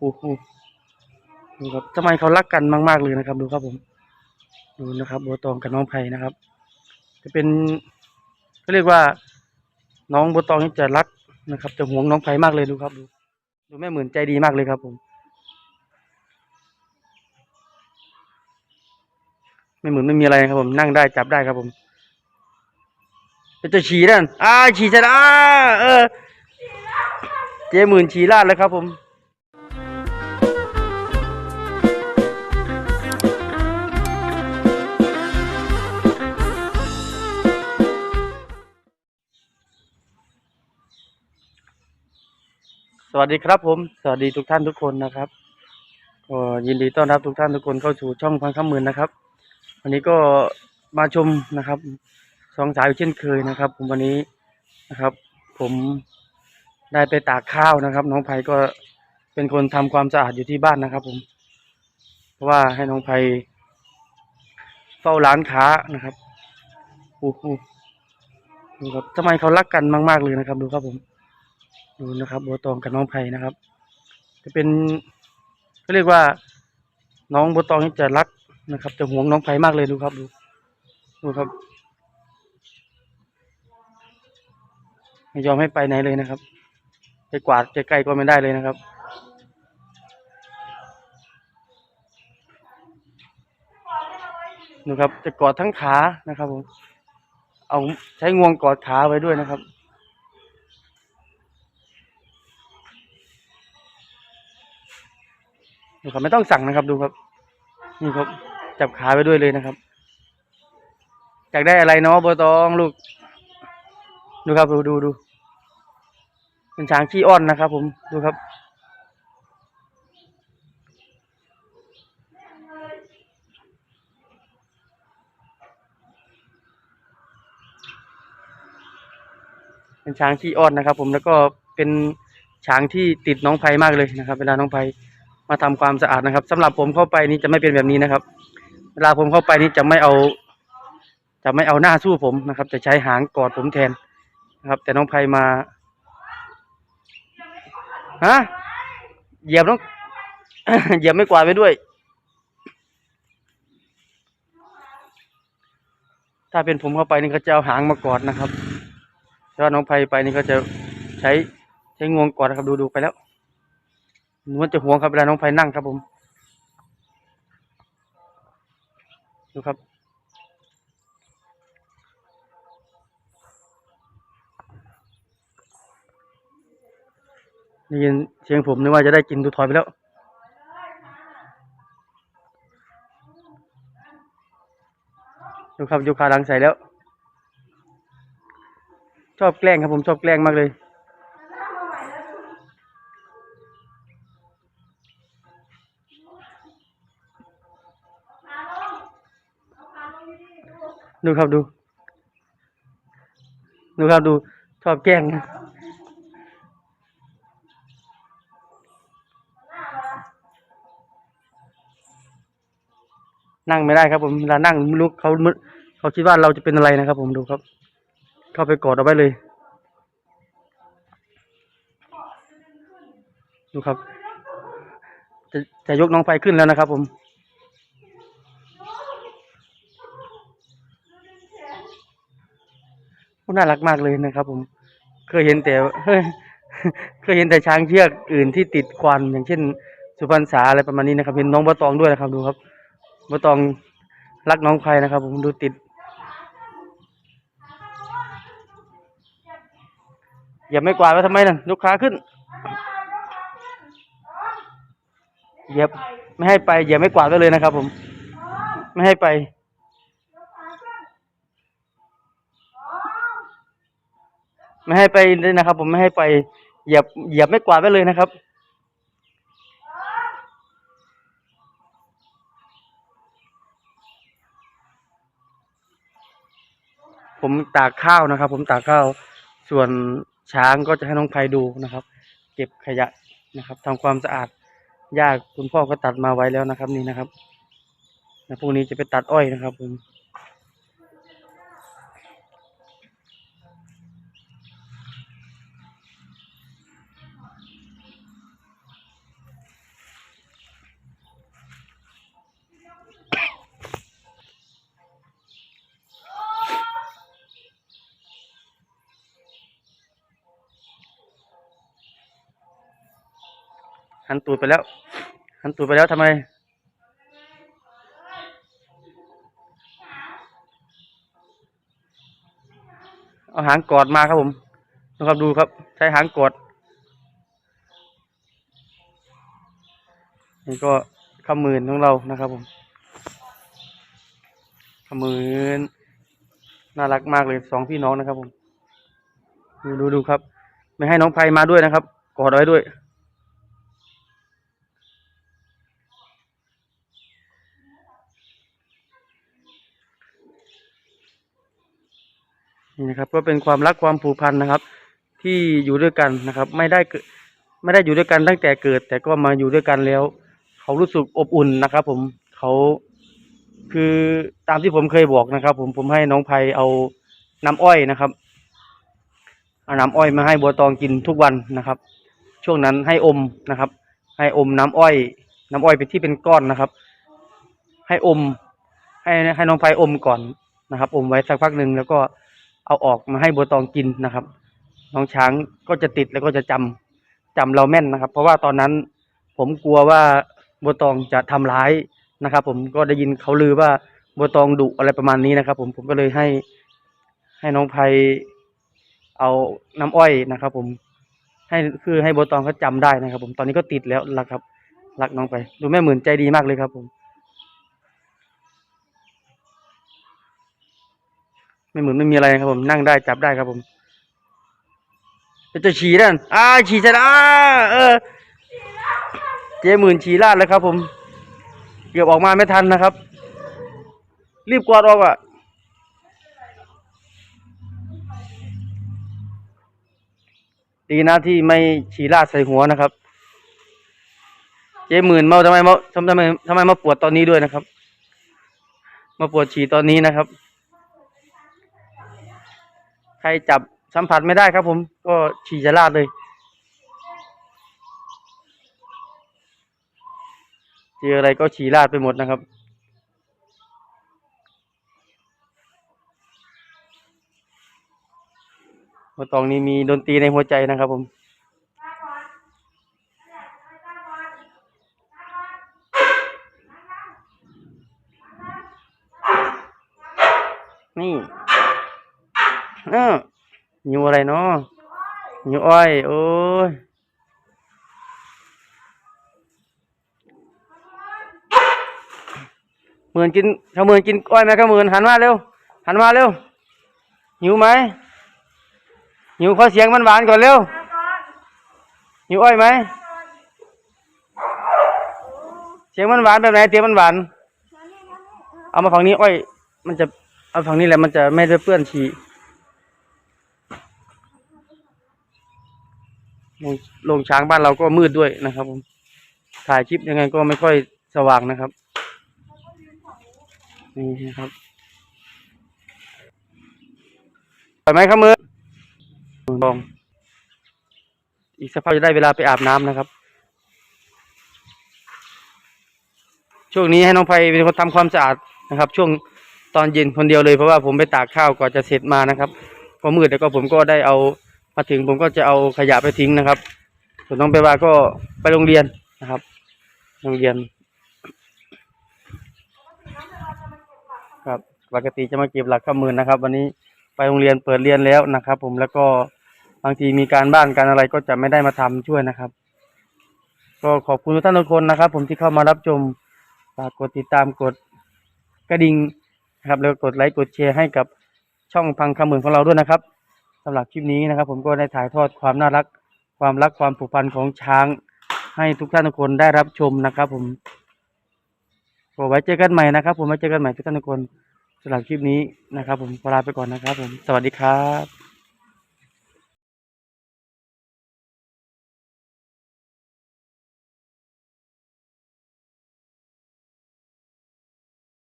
โอ้โหดูครับทำไมเขารักกันมาก ๆเลยนะครับ ดูครับผม ดูนะครับโบตองกับน้องไผ่นะครับ จะเป็นเขาเรียกว่าน้องโบตองนี่จะรักนะครับจะห่วงน้องไผ่มากเลยดูครับ ดู ดูแม่เหมื่นใจดีมากเลยครับผมแม่เหมื่นไม่มีอะไรครับผมนั่งได้จับได้ครับผมจะฉี่นั่นอ่าฉี่ชนะเออเจ๊หมื่นฉี่ลาดแล้วครับผม สวัสดีครับผม สวัสดีทุกท่านทุกคนนะครับก็ยินดีต้อนรับทุกท่านทุกคนเข้าสู่ช่องพันข้ามหมื่นนะครับ วันนี้ก็มาชมนะครับสองสาวอีกเช่นเคยนะครับ ผมวันนี้นะครับ ผมได้ไปตากข้าวนะครับ น้องไผ่ก็เป็นคนทำความสะอาดอยู่ที่บ้านนะครับ ผม เพราะว่าให้น้องไผ่เฝ้าร้านค้านะครับโอ้โหดูครับทำไมเขารักกันมาก ๆเลยนะครับ ดูครับผม ดูนะครับบัวตองกับน้องไผ่นะครับ จะเป็นเขาเรียกว่า น้องบัวตองนี่จะรักนะครับจะห่วงน้องไผ่มากเลยดูครับดูดูครับไม่ยอมให้ไปไหนเลยนะครับไปกวาดใกล้ก็ไม่ได้เลยนะครับดูครับจะกอดทั้งขานะครับผมเอาใช้งวงกอดขาไว้ด้วยนะครับ ดูครับไม่ต้องสั่งนะครับดูครับนี่ครับจับขาไปด้วยเลยนะครับอยากได้อะไรเนาะบัวตองลูก ดูครับดูดูดูเป็นช้างขี้อ้อนนะครับ ผมดูครับเป็นช้างขี้อ้อนนะครับ ผมแล้วก็เป็นช้างที่ติดน้องไผ่มากเลยนะครับ เวลาน้องไผ่ มาทำความสะอาดนะครับสำหรับผมเข้าไปนี่จะไม่เป็นแบบนี้นะครับ เวลาผมเข้าไปนี่จะไม่เอา จะไม่เอาหน้าสู้ผมนะครับ จะใช้หางกอดผมแทนนะครับ แต่น้องไผ่มาฮะเหยียบน้องเหยียบไม่กวาดไปด้วย ถ้าเป็นผมเข้าไปนี่ก็จะเอาหางมากอดนะครับแต่ว่าน้องไผ่ไปนี่ก็จะใช้ใช้งวงกอดนะครับดูดูไปแล้ว มันจะห่วงครับเวลาน้องไผ่นั่งครับผม ดูครับได้ยินเสียงผมนึกว่าจะได้กินดูถอยไปแล้วดูครับยูคาลังใส่แล้ว ชอบแกล้งครับผมชอบแกล้งมากเลย ดูครับดู ดูครับดูชอบแกล้งนะนั่งไม่ได้ครับผมเวลานั่งไม่รู้เขามึเขาคิดว่าเราจะเป็นอะไรนะครับ ผมดูครับ เข้าไปกอดเอาไว้เลย ดูครับ จะจะยกน้องไฟขึ้นแล้วนะครับ ผม น่ารักมากเลยนะครับ ผม เคยเห็นแต่เคยเห็นแต่ช้างเชือกอื่นที่ติดควันอย่างเช่น สุพรรณษาอะไรประมาณนี้นะครับ เห็นน้องบัวตองด้วยนะครับดูครับบัวตองรักน้องไพนะครับ ผมดูติดอย่าไม่กวาดไว้ทำไมนั่นยกขาขึ้นเหยียบไม่ให้ไปอย่าไม่กวาดไว้เลยนะครับ ผม ไม่ให้ไป ไม่ให้ไปเลยนะครับ ผมไม่ให้ไปเหยียบเหยียบไม่กวาดไว้เลยนะครับ ผมตากข้าวนะครับ ผมตากข้าว ส่วนช้างก็จะให้น้องไพดูนะครับ เก็บขยะนะครับทำความสะอาดหญ้าคุณพ่อก็ตัดมาไว้แล้วนะครับ นี่นะครับแล้วพรุ่งนี้จะไปตัดอ้อยนะครับผม หันตูดไปแล้วหันตูดไปแล้วทำไมเอาหางกอดมาครับผมนะครับดูครับ ใช้หางกอดนี่ก็ขมืนของเรานะครับผมขมืนน่ารักมากเลยสองพี่น้องนะครับผม ดูดูดูครับ ไม่ให้น้องไพมาด้วยนะครับ กอดไว้ด้วย นี่นะครับ ก็เป็นความรักความผูกพันนะครับ ที่อยู่ด้วยกันนะครับ ไม่ได้เกิดไม่ได้อยู่ด้วยกันตั้งแต่เกิด แต่ก็มาอยู่ด้วยกันแล้ว เขารู้สึกอบอุ่นนะครับ ผมเขาคือตามที่ผมเคยบอกนะครับ ผมผมให้น้องไพเอาน้ำอ้อยนะครับเอาน้ำอ้อยมาให้บัวตองกินทุกวันนะครับ ช่วงนั้นให้อมนะครับ ให้อมน้ำอ้อย น้ำอ้อยเป็นที่เป็นก้อนนะครับ ให้อม ให้ให้น้องไพอมก่อนนะครับ อมไว้สักพักหนึ่งแล้วก็ เอาออกมาให้บัวตองกินนะครับ น้องช้างก็จะติดแล้วก็จะจำจำเราแม่นนะครับ เพราะว่าตอนนั้นผมกลัวว่าบัวตองจะทำร้ายนะครับ ผมก็ได้ยินเขาลือว่าบัวตองดุอะไรประมาณนี้นะครับ ผมผมก็เลยให้ให้น้องไพเอาน้ำอ้อยนะครับ ผมให้คือให้บัวตองเขาจำได้นะครับ ผมตอนนี้ก็ติดแล้วรักครับรักน้องไป ดูแม่หมื่นใจดีมากเลยครับผม ไม่เหมือนไม่มีอะไรครับผมนั่งได้จับได้ครับผมจะฉี่นั่นอ่าฉี่ชนะเออ เจ๊หมื่นฉี่ลาดแล้วครับ ผม เกือบออกมาไม่ทันนะครับ รีบกวาดออกอะดีนะที่ไม่ฉี่ลาดใส่หัวนะครับ เจ๊หมื่นเมาทำไมเมาทำทำไมทำไมมาปวดตอนนี้ด้วยนะครับ มาปวดฉี่ตอนนี้นะครับ ใครจับสัมผัสไม่ได้ครับผม ก็ฉี่จะลาดเลย เจออะไรก็ฉี่ลาดไปหมดนะครับหัวตองนี้มีดนตรีในหัวใจนะครับผมนี่ เออหิวอะไรเนาะหิวอ้อยโอ้ยเหมือนกินเขาเหมือนกินอ้อยไหมเขาเหมือนหันมาเร็วหันมาเร็วหิวไหมหิวขอเสียงมันหวานก่อนเร็วหิวอ้อยไหมเสียงมันหวานแบบไหนเสียงมันหวานเอามาฝั่งนี้อ้อย มันจะเอาฝั่งนี้แหละมันจะไม่ได้เปื้อนฉี่ โรงช้างบ้านเราก็มืดด้วยนะครับผมถ่ายคลิปยังไงก็ไม่ค่อยสว่างนะครับนี่นะครับปล่อยไหมครับมือลอง อีกสักพักจะได้เวลาไปอาบน้ำนะครับ ช่วงนี้ให้น้องไพเป็นคนทำความสะอาดนะครับ ช่วงตอนเย็นคนเดียวเลยเพราะว่าผมไปตากข้าวก่อนจะเสร็จมานะครับ พอมืดแล้วก็ผมก็ได้เอา มาถึงผมก็จะเอาขยะไปทิ้งนะครับ ส่วนน้องไปว่าก็ไปโรงเรียนนะครับ โรงเรียน ครับปกติจะมาเก็บหลักข้ามือนะครับ วันนี้ไปโรงเรียนเปิดเรียนแล้วนะครับ ผมแล้วก็บางทีมีการบ้านการอะไรก็จะไม่ได้มาทำช่วยนะครับ ก็ขอบคุณทุกท่านทุกคนนะครับ ผมที่เข้ามารับชมฝากกดติดตามกดกระดิ่งนะครับแล้วก็กดไลค์กดแชร์ให้กับช่องพังคำเหมือนของเราด้วยนะครับ สำหรับคลิปนี้นะครับ ผมก็ได้ถ่ายทอดความน่ารัก ความรักความผูกพันของช้าง ให้ทุกท่านทุกคนได้รับชมนะครับ ผมขอไว้เจอกันใหม่นะครับ ผมไว้เจอกันใหม่ทุกท่านทุกคนสำหรับคลิปนี้นะครับ ผมลาไปก่อนนะครับ ผมสวัสดีครับ